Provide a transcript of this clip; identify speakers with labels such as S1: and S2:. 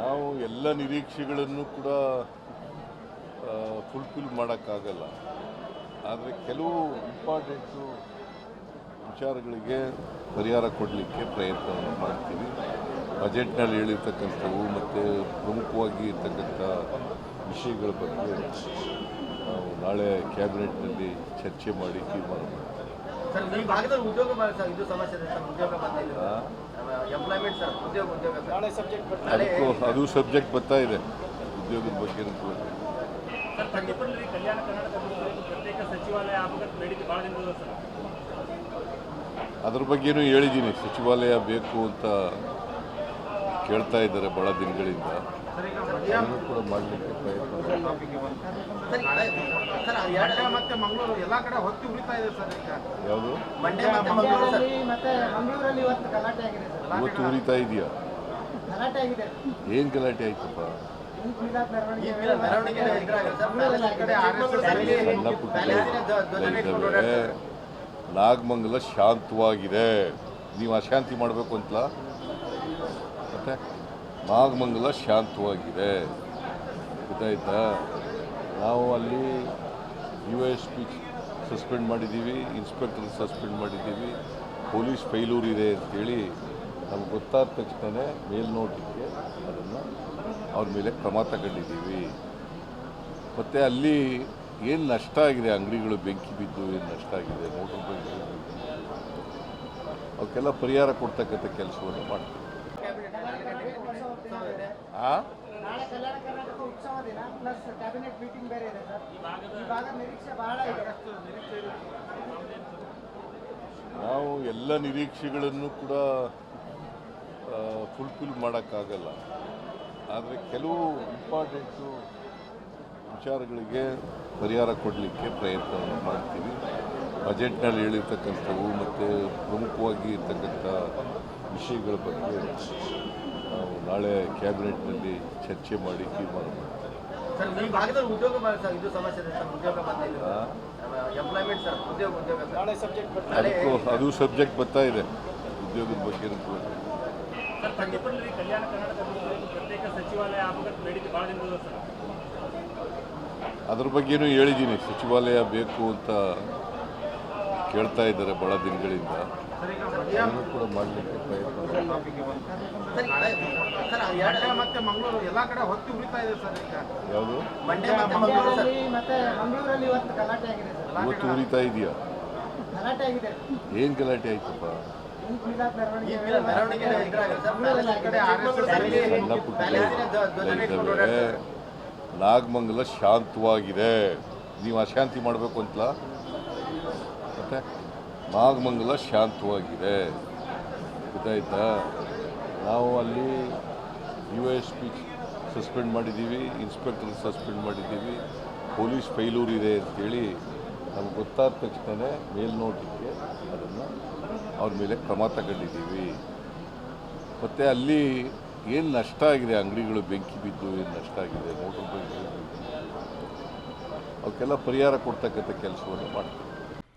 S1: ನಾವು ಎಲ್ಲ ನಿರೀಕ್ಷೆಗಳನ್ನು ಕೂಡ ಫುಲ್ಫಿಲ್ ಮಾಡೋಕ್ಕಾಗಲ್ಲ. ಆದರೆ ಕೆಲವು ಇಂಪಾರ್ಟೆಂಟು ವಿಚಾರಗಳಿಗೆ ಪರಿಹಾರ ಕೊಡಲಿಕ್ಕೆ ಪ್ರಯತ್ನವನ್ನು ಮಾಡ್ತೀವಿ. ಬಜೆಟ್ನಲ್ಲಿ ಹೇಳಿರ್ತಕ್ಕಂಥವು ಮತ್ತು ಪ್ರಮುಖವಾಗಿ ಇರ್ತಕ್ಕಂಥ ವಿಷಯಗಳ ಬಗ್ಗೆ ನಾವು ನಾಳೆ ಕ್ಯಾಬಿನೆಟ್ನಲ್ಲಿ ಚರ್ಚೆ ಮಾಡಿ ತೀರ್ಮಾನ ಮಾಡ್ತೀವಿ.
S2: ಸರ್ ಈ ಭಾಗದಲ್ಲಿ ಉದ್ಯೋಗ ಬ- ಸಮಸ್ಯೆ ಇದೆ ಉದ್ಯೋಗ ಬಂದಿಲ್ಲ
S1: ಆ?
S2: ಎಂಪ್ಲಾಯ್ಮೆಂಟ್ ಸರ್ ಉದ್ಯೋಗ ಉದ್ಯೋಗ ಸರ್.
S3: ನಾಳೆ ಸಬ್ಜೆಕ್ಟ್
S1: ಅದಕ್ಕೂ ಅದು ಸಬ್ಜೆಕ್ಟ್ ಬರ್ತಾ ಇದೆ. ಉದ್ಯೋಗದ ಬಗ್ಗೆ ಅದ್ರ ಬಗ್ಗೆನೂ ಹೇಳಿದ್ದೀನಿ. ಸಚಿವಾಲಯ ಬೇಕು ಅಂತ ಕೇಳ್ತಾ ಇದ್ದಾರೆ ಭಾಳ ದಿನಗಳಿಂದ. ಕೂಡ ಮಾಡಲಿಕ್ಕೆ ಪ್ರಯತ್ನ
S2: ಸರ್ ಈ- ಸರ್
S4: ಮತ್ತೆ ಮಂಗಳೂರು ಎಲ್ಲಾ ಕಡೆ ಹೊತ್ತಿ ಉಳಿತಾ ಇದೆ ಸರ್ ಈಗ.
S1: ಯಾವುದು?
S2: ಮಂಡ್ಯ ಮತ್ತೆ ಮಂಗಳೂರು ಸರ್.
S3: ಮತ್ತೆ ಮಂಗಳೂರಲ್ಲಿ ಇವತ್ತು ಗಲಾಟೆ ಆಗಿದೆ ಸರ್.
S1: ಇವತ್ತು ಉರಿತಾ ಇದೆಯಾ? ಏನು ಗಲಾಟೆ ಆಯ್ತಪ್ಪ? ಸಣ್ಣ ಪುಟ್ಟ. ನಾಗಮಂಗಲ ಶಾಂತವಾಗಿದೆ. ನೀವು ಅಶಾಂತಿ ಮಾಡಬೇಕು ಅಂತಲ್ಲ ಮತ್ತೆ ನಾಗಮಂಗಲ ಶಾಂತವಾಗಿದೆ. ಗೊತ್ತಾಯ್ತಾ? ನಾವು ಅಲ್ಲಿ ಯು ಎಸ್ ಪಿ ಸಸ್ಪೆಂಡ್ ಮಾಡಿದ್ದೀವಿ ಇನ್ಸ್ಪೆಕ್ಟರ್ ಸಸ್ಪೆಂಡ್ ಮಾಡಿದ್ದೀವಿ, ಪೊಲೀಸ್ ಫೈಲೂರ್ ಇದೆ ಅಂತೇಳಿ ನಮ್ಗೆ ಗೊತ್ತಾದ ತಕ್ಷಣ ಮೇಲ್ನೋಟಕ್ಕೆ ಅದನ್ನು ಅವ್ರ ಮೇಲೆ ಕ್ರಮ ತಗೊಂಡಿದ್ದೀವಿ. ಮತ್ತು ಅಲ್ಲಿ ಏನು ನಷ್ಟ ಆಗಿದೆ? ಅಂಗಡಿಗಳು ಬೆಂಕಿ ಬಿದ್ದು ಏನು ನಷ್ಟ ಆಗಿದೆ? ಮೋಟರ್ ಬೈಕ್ ಅವಕ್ಕೆಲ್ಲ ಪರಿಹಾರ ಕೊಡ್ತಕ್ಕಂಥ ಕೆಲಸವನ್ನು ಮಾಡ್ತೀವಿ. ನಾವು ಎಲ್ಲ ನಿರೀಕ್ಷೆಗಳನ್ನು ಕೂಡ ಫುಲ್ಫಿಲ್ ಮಾಡೋಕ್ಕಾಗಲ್ಲ. ಆದರೆ ಕೆಲವು ಇಂಪಾರ್ಟೆಂಟು ವಿಚಾರಗಳಿಗೆ ಪರಿಹಾರ ಕೊಡಲಿಕ್ಕೆ ಪ್ರಯತ್ನವನ್ನು ಮಾಡ್ತೀವಿ. ಬಜೆಟ್ನಲ್ಲಿ ಹೇಳಿರ್ತಕ್ಕಂಥವು ಮತ್ತು ಪ್ರಮುಖವಾಗಿ ಇರ್ತಕ್ಕಂಥ ವಿಷಯಗಳ ಬಗ್ಗೆ. ನಾವು ನಾಳೆ ಕ್ಯಾಬಿನೆಟ್ನಲ್ಲಿ ಚರ್ಚೆ ಮಾಡಿ ತೀರ್ಮಾನ ಮಾಡ್ತೀವಿ ಅದಕ್ಕೂ ಅದು ಸಬ್ಜೆಕ್ಟ್ ಬರ್ತಾ ಇದೆ. ಉದ್ಯೋಗದ ಬಗ್ಗೆ ಅದ್ರ ಬಗ್ಗೆನೂ ಹೇಳಿದ್ದೀನಿ. ಸಚಿವಾಲಯ ಬೇಕು ಅಂತ ಕೇಳ್ತಾ ಇದ್ದಾರೆ ಭಾಳ ದಿನಗಳಿಂದ. ಅದನ್ನು ಕೂಡ ಮಾಡಲಿಕ್ಕೆ ಪ್ರಯತ್ನ ಯಾವುದು?
S3: ಇವತ್ತು
S1: ಉರಿತಾ ಇದೆಯಾ ಏನು ಗಲಾಟೆ ಆಯ್ತಪ್ಪ. ನಾಗಮಂಗಲ ಶಾಂತವಾಗಿದೆ ನೀವು ಅಶಾಂತಿ ಮಾಡಬೇಕು ಅಂತಲ್ಲ ಮತ್ತೆ ನಾಗಮಂಗಲ ಶಾಂತವಾಗಿದೆ. ಗೊತ್ತಾಯ್ತಾ? ನಾವು ಅಲ್ಲಿ ಯು ಎಸ್ ಪಿ ಸಸ್ಪೆಂಡ್ ಮಾಡಿದ್ದೀವಿ ಇನ್ಸ್ಪೆಕ್ಟರ್ ಸಸ್ಪೆಂಡ್ ಮಾಡಿದ್ದೀವಿ ಪೊಲೀಸ್ ಫೈಲೂರ್ ಇದೆ ಅಂತೇಳಿ ನಮ್ಗೆ ಗೊತ್ತಾದ ತಕ್ಷಣ ಮೇಲ್ನೋಟಕ್ಕೆ ಅದನ್ನು ಅವ್ರ ಮೇಲೆ ಕ್ರಮ ತಗೊಂಡಿದ್ದೀವಿ. ಮತ್ತು ಅಲ್ಲಿ ಏನು ನಷ್ಟ ಆಗಿದೆ? ಅಂಗಡಿಗಳು ಬೆಂಕಿ ಬಿದ್ದು ಏನು ನಷ್ಟ ಆಗಿದೆ? ಮೋಟರ್ ಬೈಕ್ ಅವಕ್ಕೆಲ್ಲ ಪರಿಹಾರ ಕೊಡ್ತಕ್ಕಂಥ ಕೆಲಸವನ್ನು ಮಾಡ್ತೀವಿ.